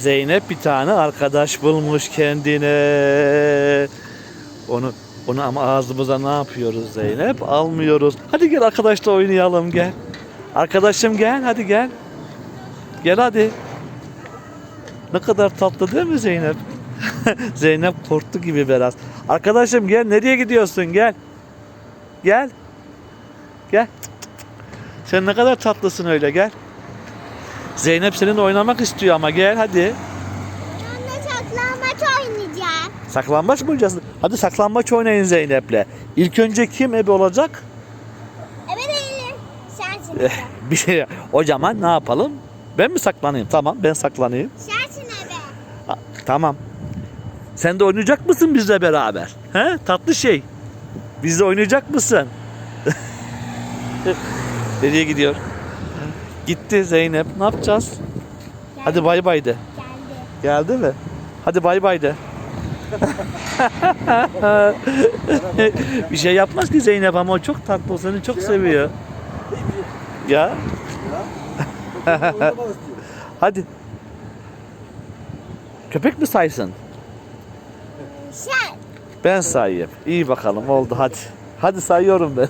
Zeynep bir tane arkadaş bulmuş kendine. Onu onu ama ağzımıza ne yapıyoruz Zeynep? Almıyoruz. Hadi gel arkadaşla oynayalım gel. Arkadaşım gel hadi gel. Gel hadi. Ne kadar tatlı değil mi Zeynep? Zeynep korktu gibi biraz. Arkadaşım gel nereye gidiyorsun gel. Gel. Gel. Sen ne kadar tatlısın öyle gel. Zeynep seninle oynamak istiyor ama gel hadi. Onunla saklambaç oynayacağım. Saklambaç mı oynayacağız? Hadi saklambaç oynayın Zeynep'le. İlk önce kim ebe olacak? Evet değilim. Sensin. Eh, bir şey. O zaman ne yapalım? Ben mi saklanayım? Tamam ben saklanayım. Sensin ebe. Tamam. Sen de oynayacak mısın bizle beraber? He? Tatlı şey. Bizle oynayacak mısın? Nereye gidiyor? Gitti Zeynep. Ne yapacağız? Hadi bay bay de. Geldi. Geldi mi? Hadi bay bay de. bir şey yapmaz ki Zeynep ama o çok tatlı. O seni çok seviyor. Ya hadi. Köpek mi saysın? Sen. Ben sayayım. İyi bakalım oldu hadi. Hadi sayıyorum ben.